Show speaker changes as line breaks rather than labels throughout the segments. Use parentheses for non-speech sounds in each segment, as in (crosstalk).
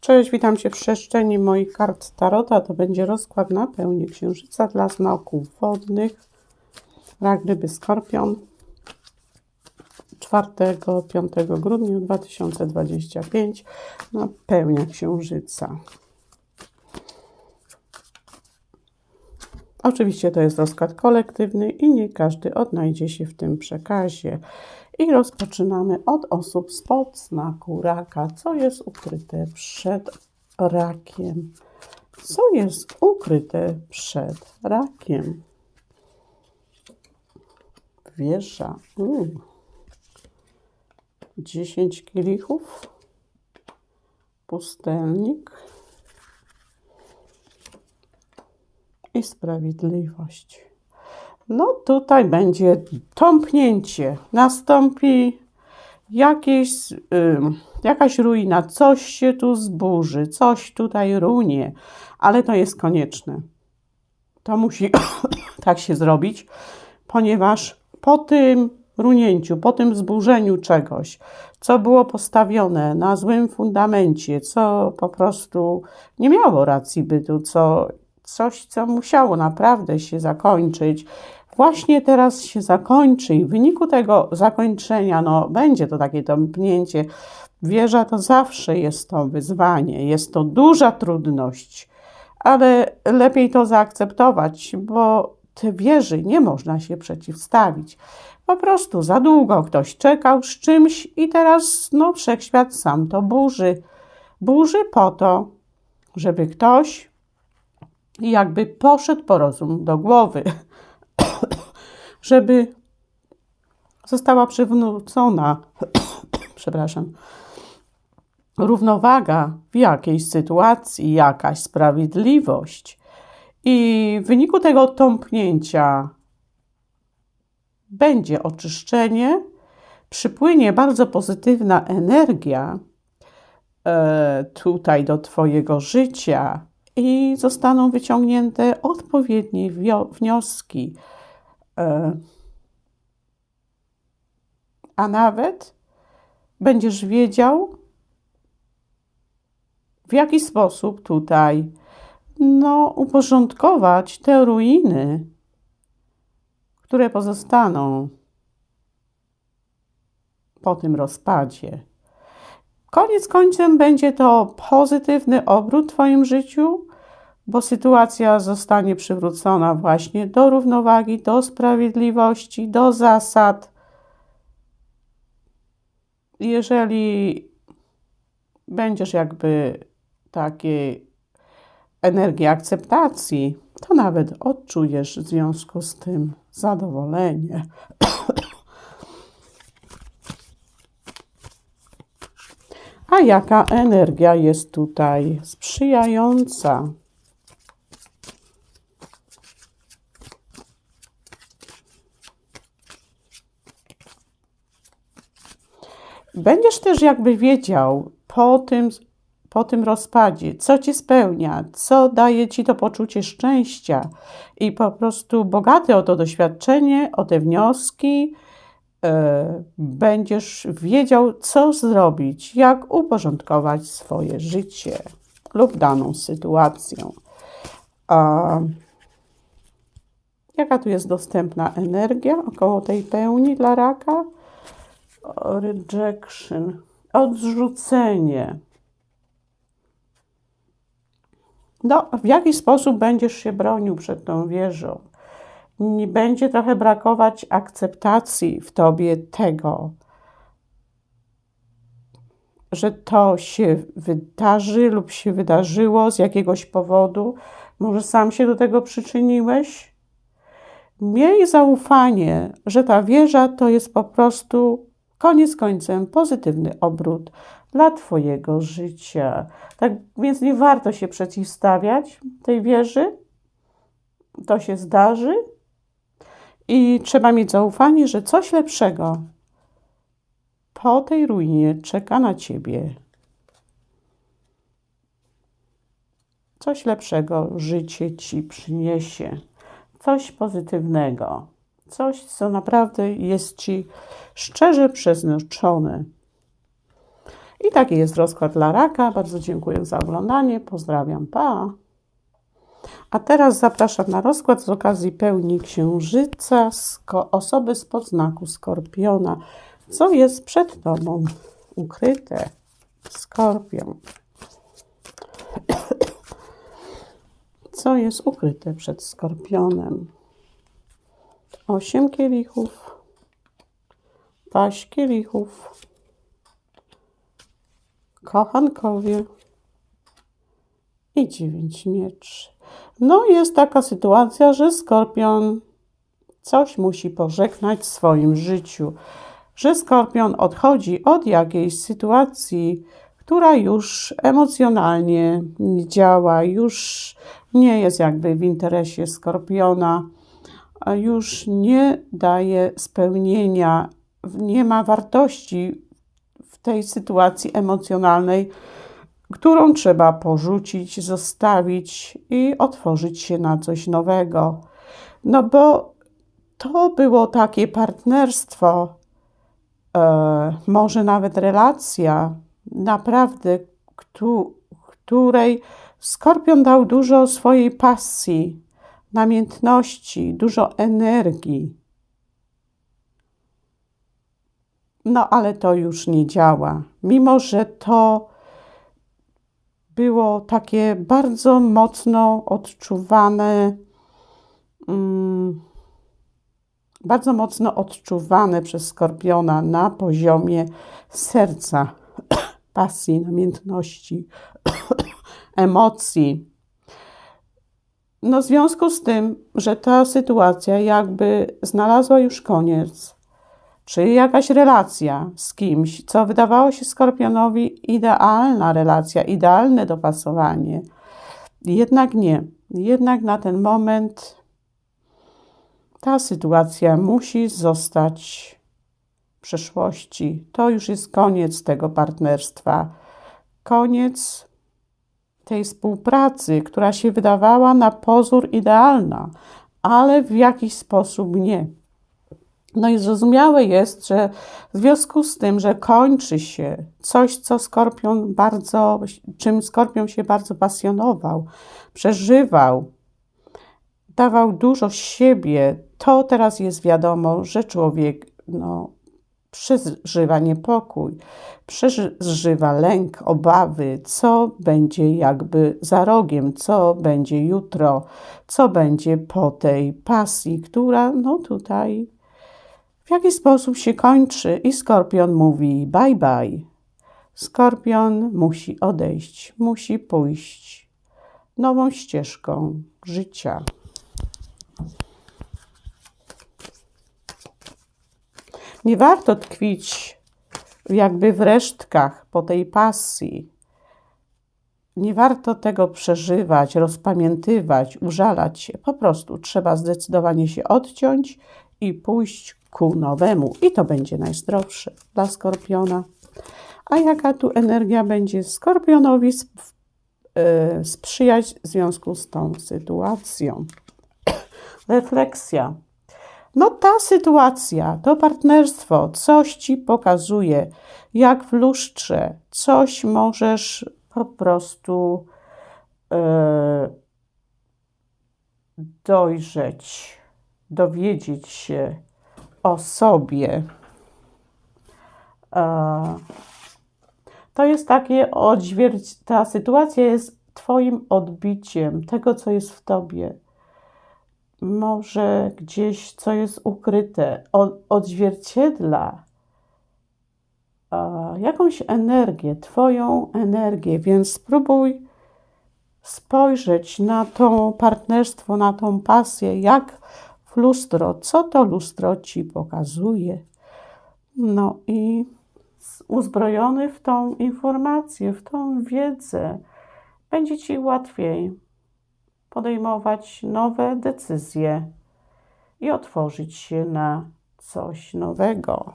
Cześć, witam Cię w przestrzeni moich kart Tarota. To będzie rozkład na pełni księżyca dla znaków wodnych. Rak, ryby, skorpion. 4-5 grudnia 2025 na pełnia księżyca. Oczywiście to jest rozkład kolektywny i nie każdy odnajdzie się w tym przekazie. I rozpoczynamy od osób spod znaku raka. Co jest ukryte przed rakiem? Co jest ukryte przed rakiem? Wieża. Mm. 10 kielichów. Pustelnik. I sprawiedliwość. No tutaj będzie tąpnięcie. Nastąpi jakieś, jakaś ruina, coś się tu zburzy, coś tutaj runie, ale to jest konieczne. To musi (coughs) tak się zrobić, ponieważ po tym runięciu, po tym zburzeniu czegoś, co było postawione na złym fundamencie, co po prostu nie miało racji bytu, co coś, co musiało naprawdę się zakończyć, właśnie teraz się zakończy i w wyniku tego zakończenia, no będzie to takie tąpnięcie. Wieża to zawsze jest to wyzwanie, jest to duża trudność, ale lepiej to zaakceptować, bo te wieży nie można się przeciwstawić. Po prostu za długo ktoś czekał z czymś i teraz no, wszechświat sam to burzy. Burzy po to, żeby ktoś jakby poszedł po rozum do głowy, żeby została przywrócona, (coughs) przepraszam, równowaga w jakiejś sytuacji, jakaś sprawiedliwość. I w wyniku tego tąpnięcia będzie oczyszczenie, przypłynie bardzo pozytywna energia e, tutaj do Twojego życia i zostaną wyciągnięte odpowiednie wnioski. E, a nawet będziesz wiedział, w jaki sposób tutaj no, uporządkować te ruiny, które pozostaną po tym rozpadzie. Koniec końcem będzie to pozytywny obrót w Twoim życiu, bo sytuacja zostanie przywrócona właśnie do równowagi, do sprawiedliwości, do zasad. Jeżeli będziesz jakby takiej energii akceptacji, to nawet odczujesz w związku z tym zadowolenie. A jaka energia jest tutaj sprzyjająca? Będziesz też jakby wiedział po tym, po tym rozpadzie, co ci spełnia, co daje ci to poczucie szczęścia i po prostu bogaty o to doświadczenie, o te wnioski, e, będziesz wiedział, co zrobić, jak uporządkować swoje życie lub daną sytuację. A jaka tu jest dostępna energia około tej pełni dla raka? Rejection, odrzucenie. No, w jaki sposób będziesz się bronił przed tą wieżą? Będzie trochę brakować akceptacji w tobie tego, że to się wydarzy lub się wydarzyło z jakiegoś powodu. Może sam się do tego przyczyniłeś? Miej zaufanie, że ta wieża to jest po prostu koniec końcem pozytywny obrót dla Twojego życia. Tak więc nie warto się przeciwstawiać tej wieży. To się zdarzy i trzeba mieć zaufanie, że coś lepszego po tej ruinie czeka na Ciebie. Coś lepszego życie Ci przyniesie, coś pozytywnego coś, co naprawdę jest Ci szczerze przeznaczone. I taki jest rozkład dla raka. Bardzo dziękuję za oglądanie. Pozdrawiam. Pa. A teraz zapraszam na rozkład z okazji pełni księżyca osoby z podznaku skorpiona. Co jest przed Tobą ukryte? Skorpion. Co jest ukryte przed skorpionem? Osiem kielichów, paść kielichów, kochankowie. I dziewięć mieczy. No, jest taka sytuacja, że skorpion coś musi pożegnać w swoim życiu, że skorpion odchodzi od jakiejś sytuacji, która już emocjonalnie nie działa, już nie jest jakby w interesie skorpiona, już nie daje spełnienia, nie ma wartości w tej sytuacji emocjonalnej, którą trzeba porzucić, zostawić i otworzyć się na coś nowego. No bo to było takie partnerstwo, e, może nawet relacja, naprawdę, której Skorpion dał dużo swojej pasji, namiętności, dużo energii. No, ale to już nie działa. Mimo, że to było takie bardzo mocno odczuwane, um, bardzo mocno odczuwane przez skorpiona na poziomie serca, (coughs) pasji, namiętności, (coughs) emocji. No, w związku z tym, że ta sytuacja jakby znalazła już koniec, czy jakaś relacja z kimś, co wydawało się Skorpionowi idealna relacja, idealne dopasowanie. Jednak nie. Jednak na ten moment ta sytuacja musi zostać w przeszłości. To już jest koniec tego partnerstwa. Koniec tej współpracy, która się wydawała na pozór idealna, ale w jakiś sposób nie. No i zrozumiałe jest, że w związku z tym, że kończy się coś, co Skorpion bardzo, czym Skorpion się bardzo pasjonował, przeżywał, dawał dużo siebie, to teraz jest wiadomo, że człowiek no, przeżywa niepokój, przeżywa lęk, obawy, co będzie jakby za rogiem, co będzie jutro, co będzie po tej pasji, która no tutaj w jaki sposób się kończy i skorpion mówi bye bye. Skorpion musi odejść, musi pójść nową ścieżką życia. Nie warto tkwić jakby w resztkach po tej pasji. Nie warto tego przeżywać, rozpamiętywać, użalać się. Po prostu trzeba zdecydowanie się odciąć i pójść ku nowemu. I to będzie najzdrowsze dla skorpiona. A jaka tu energia będzie skorpionowi e, sprzyjać w związku z tą sytuacją? (coughs) Refleksja. No ta sytuacja, to partnerstwo, coś ci pokazuje, jak w lustrze, coś możesz po prostu e, dojrzeć, dowiedzieć się o sobie. E, to jest takie odzwierć, ta sytuacja jest Twoim odbiciem tego, co jest w Tobie może gdzieś, co jest ukryte, odzwierciedla jakąś energię, Twoją energię, więc spróbuj spojrzeć na to partnerstwo, na tą pasję, jak w lustro, co to lustro Ci pokazuje. No i uzbrojony w tą informację, w tą wiedzę, będzie Ci łatwiej podejmować nowe decyzje i otworzyć się na coś nowego.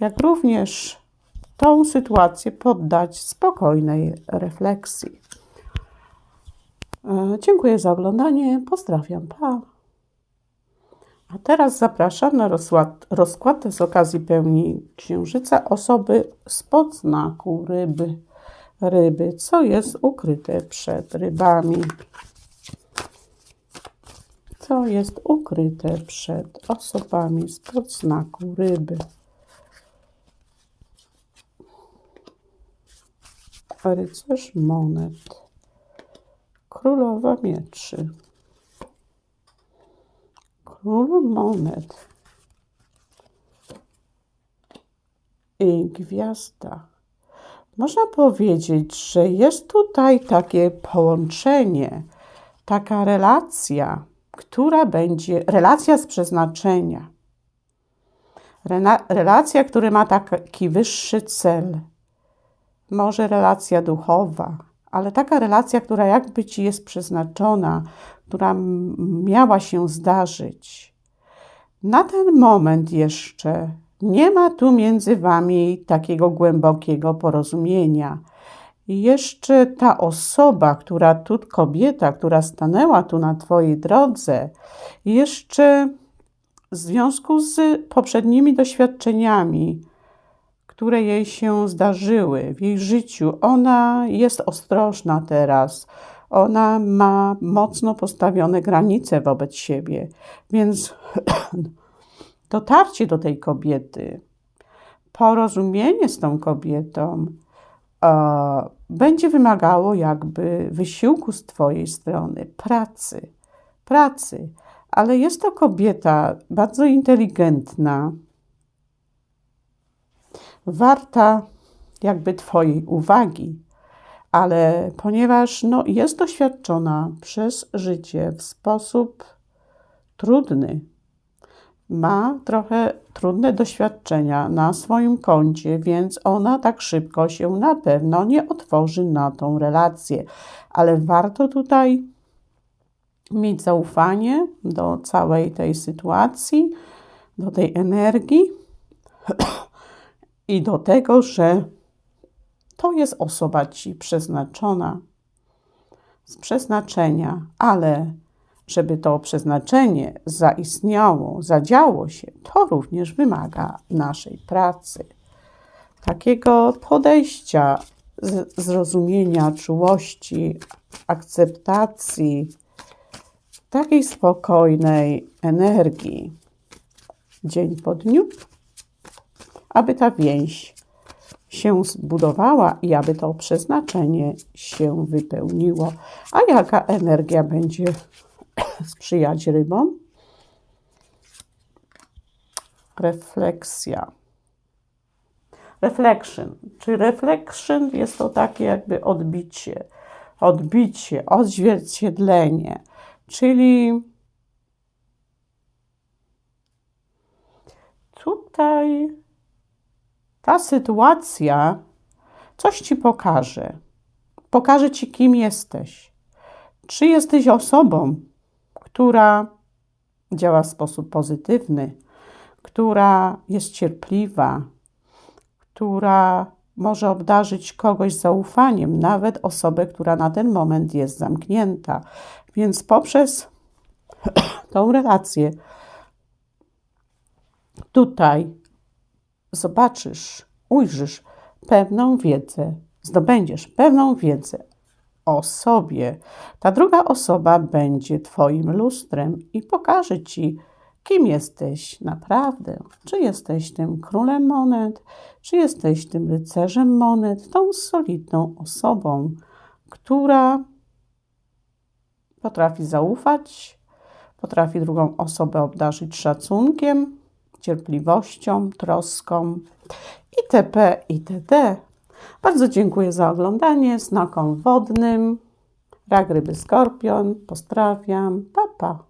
Jak również tą sytuację poddać spokojnej refleksji. E, dziękuję za oglądanie. Pozdrawiam. Pa. A teraz zapraszam na rozkład, rozkład z okazji pełni księżyca osoby spod znaku ryby. Ryby, co jest ukryte przed rybami. Co jest ukryte przed osobami spod znaku ryby. Rycerz monet. Królowa mieczy. Król monet. I gwiazda. Można powiedzieć, że jest tutaj takie połączenie, taka relacja, która będzie, relacja z przeznaczenia. relacja, która ma taki wyższy cel. Może relacja duchowa, ale taka relacja, która jakby ci jest przeznaczona, która miała się zdarzyć. Na ten moment jeszcze nie ma tu między wami takiego głębokiego porozumienia. Jeszcze ta osoba, która tu, kobieta, która stanęła tu na Twojej drodze, jeszcze w związku z poprzednimi doświadczeniami, które jej się zdarzyły w jej życiu, ona jest ostrożna teraz. Ona ma mocno postawione granice wobec siebie, więc (clears throat) dotarcie do tej kobiety, porozumienie z tą kobietą będzie wymagało jakby wysiłku z Twojej strony, pracy, pracy. Ale jest to kobieta bardzo inteligentna, warta jakby Twojej uwagi, ale ponieważ no, jest doświadczona przez życie w sposób trudny, ma trochę trudne doświadczenia na swoim koncie, więc ona tak szybko się na pewno nie otworzy na tą relację. Ale warto tutaj mieć zaufanie do całej tej sytuacji, do tej energii i do tego, że to jest osoba ci przeznaczona z przeznaczenia, ale żeby to przeznaczenie zaistniało, zadziało się, to również wymaga naszej pracy. Takiego podejścia, zrozumienia, czułości, akceptacji, takiej spokojnej energii dzień po dniu, aby ta więź się zbudowała i aby to przeznaczenie się wypełniło. A jaka energia będzie sprzyjać rybom. Refleksja. Reflection. Czy reflection jest to takie jakby odbicie, odbicie, odzwierciedlenie, czyli tutaj ta sytuacja coś ci pokaże. Pokaże ci, kim jesteś. Czy jesteś osobą, która działa w sposób pozytywny, która jest cierpliwa, która może obdarzyć kogoś zaufaniem, nawet osobę, która na ten moment jest zamknięta. Więc poprzez (clears throat) tą relację tutaj zobaczysz, ujrzysz pewną wiedzę, zdobędziesz pewną wiedzę o sobie. Ta druga osoba będzie Twoim lustrem i pokaże Ci, kim jesteś naprawdę. Czy jesteś tym królem monet, czy jesteś tym rycerzem monet, tą solidną osobą, która potrafi zaufać, potrafi drugą osobę obdarzyć szacunkiem, cierpliwością, troską itp. itd. Bardzo dziękuję za oglądanie. Znakom wodnym. Rak ryby skorpion. Pozdrawiam. Pa, pa.